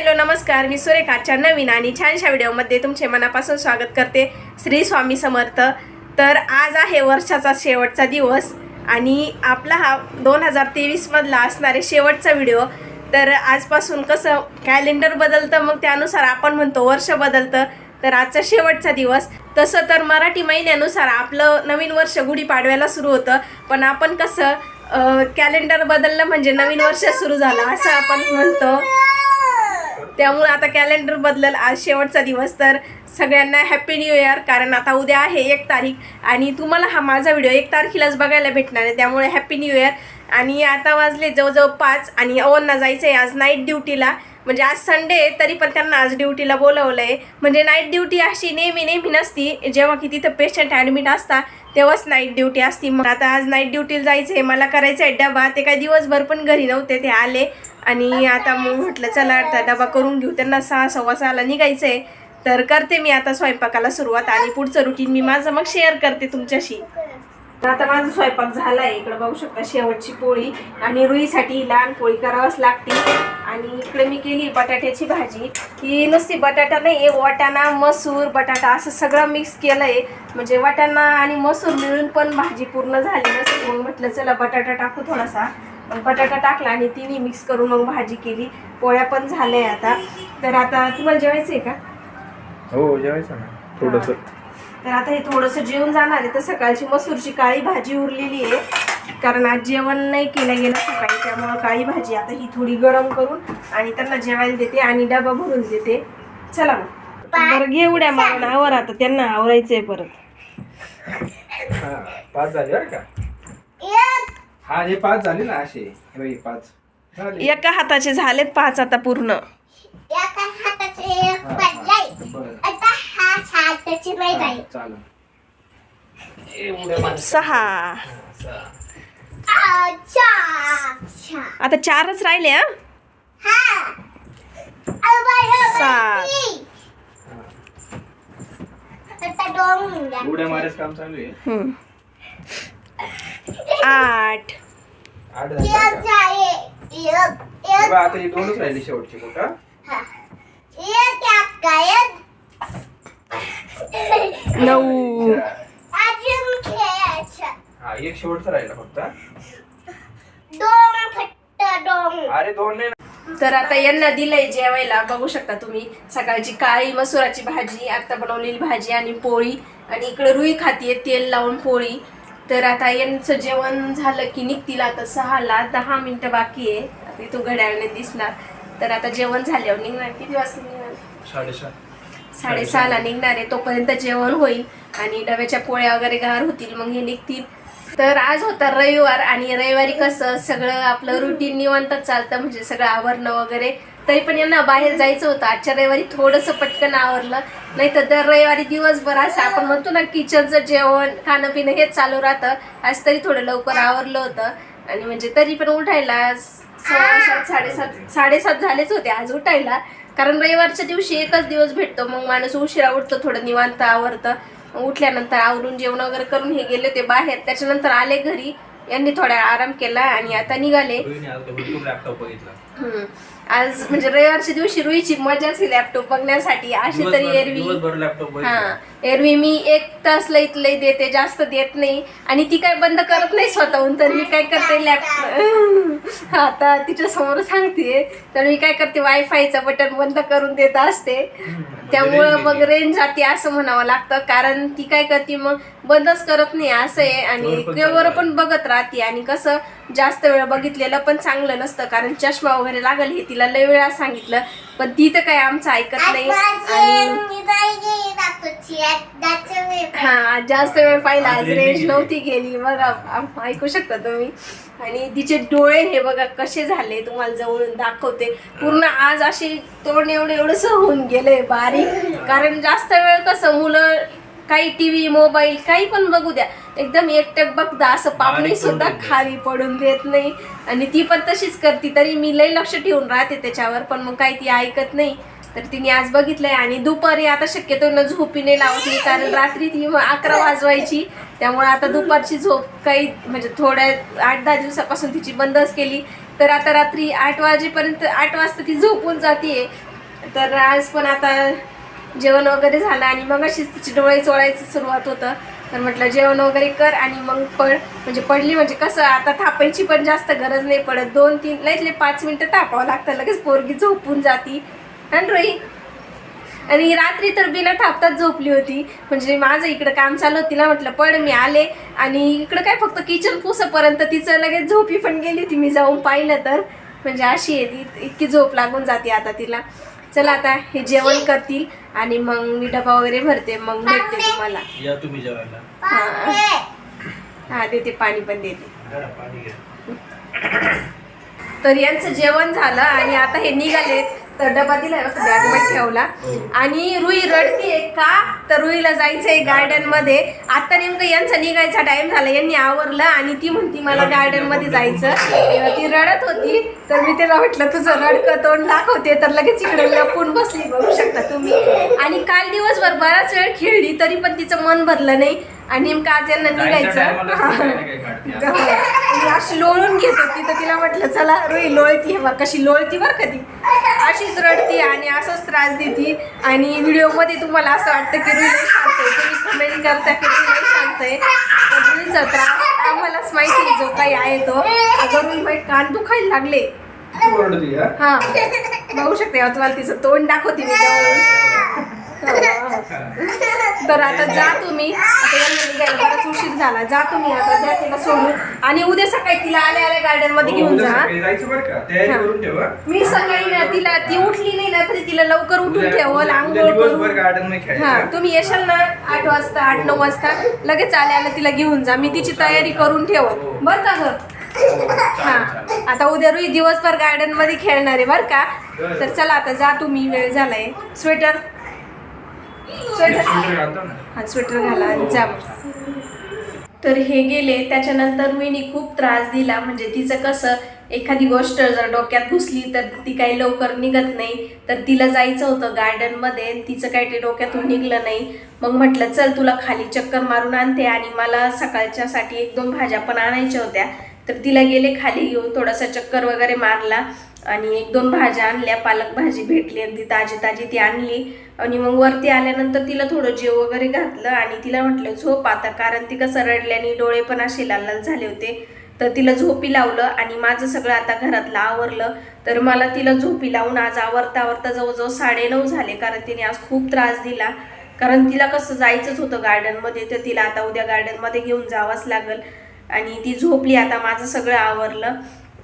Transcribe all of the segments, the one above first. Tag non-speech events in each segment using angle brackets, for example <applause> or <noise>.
Hello नमस्कार. मी सुरेखाच्या नवीन आणि छानशा व्हिडिओमध्ये तुमचे मनापासून स्वागत करते. श्री स्वामी समर्थ. तर आज आहे वर्षाचा शेवटचा दिवस आणि आपला हा दोन हजार तेवीसमधला असणारे शेवटचा व्हिडिओ. तर आजपासून कसं कॅलेंडर बदलतं मग त्यानुसार आपण म्हणतो वर्ष बदलतं. तर आजचा शेवटचा दिवस. तसं तर मराठी महिन्यानुसार आपलं नवीन वर्ष गुढीपाडव्याला सुरू होतं. पण आपण कसं कॅलेंडर बदललं म्हणजे नवीन वर्ष सुरू झालं असं आपण म्हणतो. त्यामुळे आता कॅलेंडर बदलल. आज शेवटचा दिवस तर सगळ्यांना हॅपी न्यू इयर कारण आता उद्या आहे एक तारीख आणि तुम्हाला हा माझा व्हिडिओ एक तारखेलाच बघायला भेटणार आहे. त्यामुळे हॅपी न्यू इयर आणि आता वाजले जवळजवळ पाच आणि अवनना जायचं आहे आज नाईट ड्युटीला म्हणजे आज संडे आहे तरी पण त्यांना आज ड्युटीला बोलवलं आहे म्हणजे नाईट ड्युटी अशी नेहमी नेहमी नसती. जेव्हा की तिथं पेशंट ॲडमिट असता तेव्हाच नाईट ड्युटी असती. मग आता आज नाईट ड्युटीला जायचं आहे मला करायचं आहे डबा. ते काय दिवसभर पण घरी नव्हते. ते आले. आणि आता मग म्हटलं चला आता डबा करून घेऊ. त्यांना सहा सव्वा सहाला निघायचं आहे तर करते मी आता स्वयंपाकाला सुरुवात. आणि पुढचं रुटीन मी माझं मग शेअर करते तुमच्याशी. तर आता माझा स्वयंपाक झाला आहे इकडे बघू शकता शेवटची पोळी आणि रुईसाठी लहान पोळी करावंच लागते. आणि इकडे मी केली बटाट्याची भाजी. ही नुसती बटाटा नाही आहे वाटाणा मसूर बटाटा असं सगळं मिक्स केलं आहे म्हणजे वाटाणा आणि मसूर मिळून पण भाजी पूर्ण झाली नसते. मग म्हटलं चला बटाटा टाकू थोडासा. मग बटाटा टाकला आणि तिन्ही मिक्स करून मग भाजी केली. पोळ्या पण झाल्या आता. तर आता तुम्हाला जेवायचं आहे का? हो जेवायचं ना. थोडस. तर आता हे थोडंसं जेवण जाणार आहे. तर सकाळची मसूरची काळी भाजी उरलेली आहे. कारण आज जेवण नाही केलं गेलं सकाळी त्यामुळं काळी भाजी आता ही थोडी गरम करून आणि त्यांना जेवायला देते आणि डबा भरून देते. चला मग. बरं घे उड्या मारून आवर आता. त्यांना आवरायचंय परत. पाच झाले बरं का? हा हे पाच झाले ना असे. हे पाच झाले. एका हाताचे झालेत पाच आता पूर्ण. चालेल. सहा. आता चारच राहिले हा? सात. उड्या मारायचं काम चालू आहे. हम्म. <laughs> आठ? हे आता हे दोनच राहिले शेवटचे बघ का नऊ अच्छा. हा एक शेवटचा राहिला फक्त. अरे दोन नाही. ना. तर आता यांना दिलंय जेवायला. बघू शकता तुम्ही. सकाळची काळी मसुराची भाजी आता बनवलेली भाजी आणि पोळी. आणि इकडे रुई खातीये तेल लावून पोळी. तर आता यांचं जेवण झालं की निघतील आता सहाला. दहा मिनिटं बाकी आहे. आता इथून घड्याळने दिसणार. तर आता जेवण झाल्यावर निघणार. किती वाजता निघणार? साडेसात. साडेसहाला निघणार आहे तोपर्यंत जेवण होईल आणि डब्याच्या पोळ्या वगैरे गार होतील मग हे निघतील. तर आज होता रविवार आणि रविवारी कसं सगळं आपलं रुटीन निवांतच चालतं म्हणजे सगळं आवरणं वगैरे. तरी पण यांना बाहेर जायचं होतं आजच्या रविवारी थोडंसं पटकन आवरलं. नाही तर दर रविवारी दिवसभर असं आपण म्हणतो ना किचनचं जेवण खाणं पिणं हेच चालू राहतं. आज तरी थोडं लवकर आवरलं होतं. आणि म्हणजे तरी पण उठायला साडेसात साडेसात झालेच होते आज उठायला. कारण रविवारच्या दिवशी एकच दिवस भेटतो. मग माणूस उशिरा उठतो थोडं निवांत आवरतं. उठल्यानंतर आवरून जेवण वगैरे करून हे गेले होते बाहेर. त्याच्यानंतर आले घरी. यांनी थोडा आराम केला आणि आता निघाले. आज म्हणजे रविवारच्या दिवशी रुईची मजा असेल लॅपटॉप बघण्यासाठी. अशी तरी एरवी. हा. एरवी मी एक तास लईत लई देते जास्त देत नाही. आणि ती काय बंद करत नाही स्वतःहून तर मी काय करते लॅपटॉप <laughs> आता तिच्या समोर सांगते तर मी काय करते वायफायचं बटन बंद करून देत असते. त्यामुळं मग रेंज जाते असं म्हणावं लागतं कारण ती काय करते मग बंदच करत नाही असं आहे. आणि केवळ पण बघत राहते. आणि कसं जास्त वेळ बघितलेलं पण चांगलं नसतं कारण चष्मा वगैरे लागल हे तिला लय वेळा सांगितलं. पण ती तर काय आमचं ऐकत नाही आणि हा जास्त वेळ पाहिला आज रेंज नव्हती गेली. बघा आम- ऐकू शकता तुम्ही. आणि तिचे डोळे हे बघा कसे झाले तुम्हाला जवळून दाखवते. पूर्ण आज असे तोंड एवढं एवढंच होऊन गेले बारीक. कारण जास्त वेळ कसं मुलं काही टीव्ही मोबाईल काही पण बघू द्या. एकदम एकटक बघता असं पापणी सुद्धा. खाली पडून देत नाही. आणि ती पण तशीच करते तरी मी लई लक्ष ठेवून राहते त्याच्यावर पण मग काही ती ऐकत नाही. तर तिने आज बघितलंय आणि दुपारी आता शक्यतो न झोपी नाही लावत नाही कारण रात्री ती मग अकरा वाजवायची. त्यामुळे आता दुपारची झोप काही म्हणजे थोड्या आठ दहा दिवसापासून तिची बंदच केली. तर आता रात्री आठ वाजेपर्यंत आठ वाजता ती झोपून जाते तर आज पण आता जेवण वगैरे झालं आणि मग अशीच तिची डोळे चोळायची सुरुवात होतं. तर म्हटलं जेवण वगैरे कर आणि मग पड म्हणजे पडली म्हणजे कसं आता थापायची पण जास्त गरज नाही पडत. दोन तीन लईतले पाच मिनटं थापावं लागतं. लगेच पोरगी झोपून जाती. आणि रोई आणि रात्री तर बिना थापताच झोपली होती. म्हणजे माझं इकडं काम चालू होती तिला म्हटलं पड मी आले. आणि इकडं काय फक्त किचन पुसपर्यंत तिचं लगेच झोपी पण गेली ती मी जाऊन पाहिलं तर. म्हणजे अशी आहे ती इतकी झोप लागून जाते आता तिला. चला आता हे जेवण करतील आणि मग मी डबा वगैरे भरते मग भेटते तुम्हाला. या तुम्ही जेवायला. हा. हा देते पाणी पण देते. घरा पाणी घ्या. तर यांचं जेवण झालं आणि आता हे निघाले तर डबा दिलाय बघा बॅगमध्ये ठेवला. आणि रुई रडतीये का? तर रुईला जायचंय गार्डनमध्ये. आता नेमकं यांचा निघायचा टाइम झाला यांनी आवरलं आणि ती म्हणती मला गार्डनमध्ये जायचं. ती रडत होती. तर मी तिला म्हटलं तुझं रडकं तोंड दाखवते. तर लगेच इकडे लपून बसली बघू शकता तुम्ही. आणि काल दिवसभर बराच वेळ खेळली तरी पण तिचं मन भरलं नाही. आणि नेमकं आज यांना निघायचं. अशी लोळून घेत होती तर तिला म्हटलं चला रोई लोळती बा कशी लोळती बरं का ती. अशीच रडती आणि असंच त्रास देती. आणि व्हिडिओमध्ये तुम्हाला असं वाटतं की रुई शांत आहे. तुम्ही कमेंट करता की रुई शांत आहे. रुईचा त्रास आम्हालाच माहिती जो काही आहे तो. अगं रुई कान दुखायला लागले? हा? बघू शकते तुम्हाला तिचं तोंड दाखवते मी तर आता जा तुम्ही. आता यांना निघायला बराच उशीर झाला. जा तुम्ही आता द्या तिला सोडून. आणि उद्या सकाळी तिला आल्या आल्या गार्डनमध्ये घेऊन जा सकाळी जायचं बरं का? तयारी हा. करून ठेवा मी सकाळी ना तिला ती उठली नाही ना तरी तिला लवकर उठून ठेवल आंघोळ करून. गार्डनमध्ये हा खेळायचं तुम्ही येशाल ना आठ वाजता आठ नऊ वाजता? लगेच आल्या आल्या तिला घेऊन जा. मी तिची तयारी करून ठेवल बर का ग? हो, हा चालेल. आता उद्या रुई दिवसभर गार्डनमध्ये खेळणार आहे बर का? तर चला आता जा तुम्ही वेळ झालाय. स्वेटर स्वेटर स्वेटर घालतो ना हा स्वेटर घाला आणि जा. तर हे गेले त्याच्यानंतर रुईनी खूप त्रास दिला. म्हणजे तिचं कसं एखादी गोष्ट जर डोक्यात घुसली तर ती काही लवकर निघत नाही. तर तिला जायचं होतं गार्डनमध्ये तिचं काही ते डोक्यातून निघलं नाही. मग म्हटलं चल तुला खाली चक्कर मारून आणते आणि मला सकाळच्यासाठी एक दोन भाज्या पण आणायच्या होत्या. तर तिला गेले खाली घेऊन थोडासा चक्कर वगैरे मारला. आणि एक दोन भाज्या आणल्या पालक भाजी भेटली अगदी ताजी ताजी ती आणली. आणि मग वरती आल्यानंतर तिला थोडं जेव वगैरे घातलं आणि तिला म्हटलं झोप आता. कारण ती कसं रडल्याने डोळे पण असे लाल लाल झाले होते. तर तिला झोपी लावलं आणि माझं सगळं आता घरातलं आवरलं. तर मला तिला झोपी लावून आज आवरता आवरता जवळजवळ साडेनऊ झाले कारण तिने आज खूप त्रास दिला. कारण तिला कसं जायचंच होतं गार्डनमध्ये तर तिला आता उद्या गार्डनमध्ये घेऊन जावंच लागल. आणि ती झोपली आता माझं सगळं आवरलं.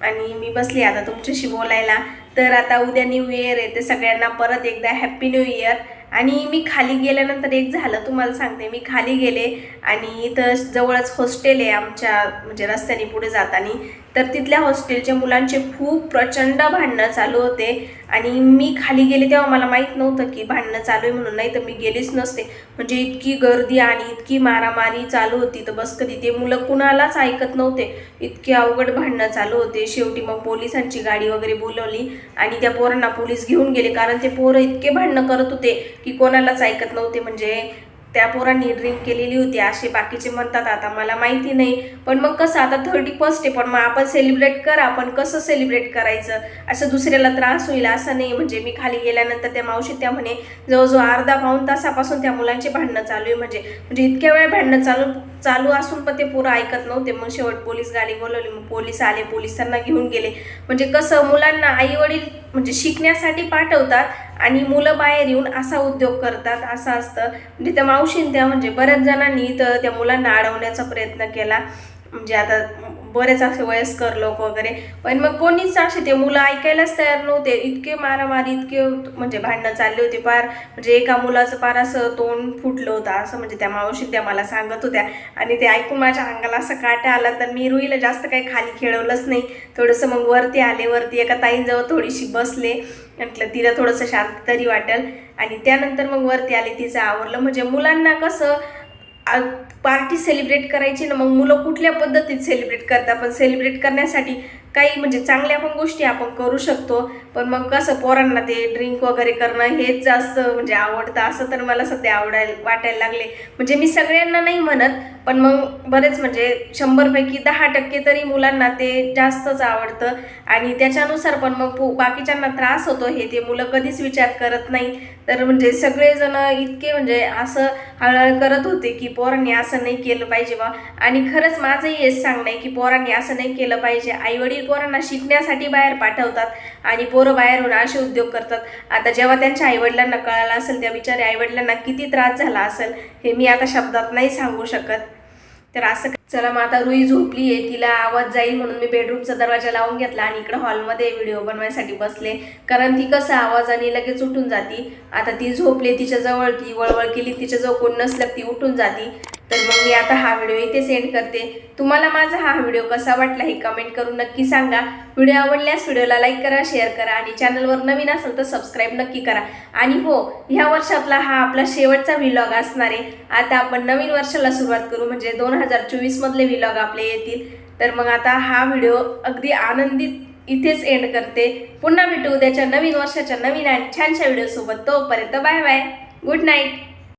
आणि मी बसली आता तुमच्याशी बोलायला. तर आता उद्या न्यू इयर आहे ते सगळ्यांना परत एकदा हॅप्पी न्यू इयर आणि मी खाली गेल्यानंतर एक झालं तुम्हाला सांगते. मी खाली गेले आणि इथं जवळच हॉस्टेल आहे आमच्या म्हणजे रस्त्याने पुढे जाताना. तर तिथल्या हॉस्टेलच्या मुलांचे खूप प्रचंड भांडणं चालू होते. आणि मी खाली गेले तेव्हा मला माहीत नव्हतं की भांडणं चालू आहे म्हणून. नाही तर मी गेलीच नसते. म्हणजे इतकी गर्दी आणि इतकी मारामारी चालू होती. तर बस कधी ते मुलं कुणालाच ऐकत नव्हते. इतके अवघड भांडणं चालू होते. शेवटी मग पोलिसांची गाडी वगैरे बोलवली. आणि त्या पोरांना पोलीस घेऊन गेले. कारण ते पोरं इतके भांडणं करत होते की कोणालाच ऐकत नव्हते. म्हणजे त्या पोरांनी ड्रिंक केलेली होती. असे बाकीचे म्हणतात आता मला माहिती नाही पण मग कसं? आता थर्टी फर्स्ट आहे पण मग आपण सेलिब्रेट करा पण कसं सेलिब्रेट करायचं? असं दुसऱ्याला त्रास होईल असं नाही. म्हणजे मी खाली गेल्यानंतर त्या मावशी त्या म्हणे जवळजवळ अर्धा पाऊण तासापासून त्या मुलांची भांडणं चालू आहे. म्हणजे म्हणजे इतक्या वेळ भांडणं चालू चालू असून पण ते पोरं ऐकत नव्हते. मग शेवट पोलीस गाडी बोलवली. मग पोलीस आले. पोलीस त्यांना घेऊन गेले. म्हणजे कसं मुलांना आई वडील म्हणजे शिकण्यासाठी पाठवतात आणि मुलं बाहेर येऊन असा उद्योग करतात. असं असतं. म्हणजे त्या मावशीन त्या म्हणजे बऱ्याच जणांनी इथं त्या मुलांना अडवण्याचा प्रयत्न केला. म्हणजे आता बरेच असे वयस्कर लोक वगैरे. पण मग कोणीच असे ते मुलं ऐकायलाच तयार नव्हते. इतके मारामारी इतके म्हणजे भांडणं चालले होते. पार म्हणजे एका मुलाचं पार असं तोंड फुटलं होतं. असं म्हणजे त्या मावशी त्या मला सांगत होत्या. आणि ते ऐकून माझ्या अंगाला असं काटा आला तर मी रुईला जास्त काही खाली खेळवलंच नाही. थोडंसं मग वरती आले. वरती एका ताईंजवळ थोडीशी बसले. म्हटलं तिला थोडंसं शांत तरी वाटेल. आणि त्यानंतर मग वरती आले. तिचं आवरलं. म्हणजे मुलांना कसं पार्टी सेलिब्रेट करायची ना मग मुलं कुठल्या पद्धतीत सेलिब्रेट करतात? पण सेलिब्रेट करण्यासाठी काही म्हणजे चांगल्या पण गोष्टी आपण करू शकतो. पण मग कसं पोरांना ते ड्रिंक वगैरे करणं हेच जास्त म्हणजे आवडतं. असं तर मला सध्या आवडायला वाटायला लागले. म्हणजे मी सगळ्यांना नाही म्हणत पण मग बरेच म्हणजे शंभरपैकी दहा टक्के तरी मुलांना ते जास्तच आवडतं. आणि त्याच्यानुसार पण मग बाकीच्यांना त्रास होतो. हे ते मुलं कधीच विचार करत नाही. तर म्हणजे सगळेजण इतके म्हणजे असं हळहळ करत होते की पोरांनी असं असं नाही केलं पाहिजे बा. आणि खरंच माझंही हेच सांगणं आहे की पोरांनी असं नाही केलं पाहिजे. आईवडील पोरांना शिकण्यासाठी बाहेर पाठवतात आणि पोरं बाहेरून असे उद्योग करतात. आता जेव्हा त्यांच्या आईवडिलांना कळालं असेल त्या बिचारे आईवडिलांना किती त्रास झाला असेल हे मी आता शब्दात नाही सांगू शकत. तर असं चला मग आता रुई झोपली आहे तिला आवाज जाईल म्हणून मी बेडरूमचा दरवाजा लावून घेतला आणि इकडं हॉलमध्ये व्हिडिओ बनवायसाठी बसले. कारण ती कसं आवाजाने लगेच उठून जाती. आता ती झोपली तिच्या जवळ ती वळवळ केली तिच्याजवळ कोण नसलं ती उठून जाती. तर मग मी आता हा व्हिडिओ इथे सेंड करते. तुम्हाला माझा हा व्हिडिओ कसा वाटला हे कमेंट करून नक्की सांगा. व्हिडिओ आवडल्यास व्हिडिओला लाईक करा शेअर करा आणि चॅनलवर नवीन असेल तर सबस्क्राईब नक्की करा. आणि हो ह्या वर्षातला हा आपला शेवटचा व्हिलॉग असणार आहे. आता आपण नवीन वर्षाला सुरुवात करू म्हणजे दोन हजार चोवीसमधले व्हिलॉग आपले येतील. तर मग आता हा व्हिडिओ अगदी आनंदित इथेच एंड करते. पुन्हा भेटू उद्याच्या नवीन वर्षाच्या नवीन आणि छानशा व्हिडिओसोबत तोपर्यंत बाय बाय गुड नाईट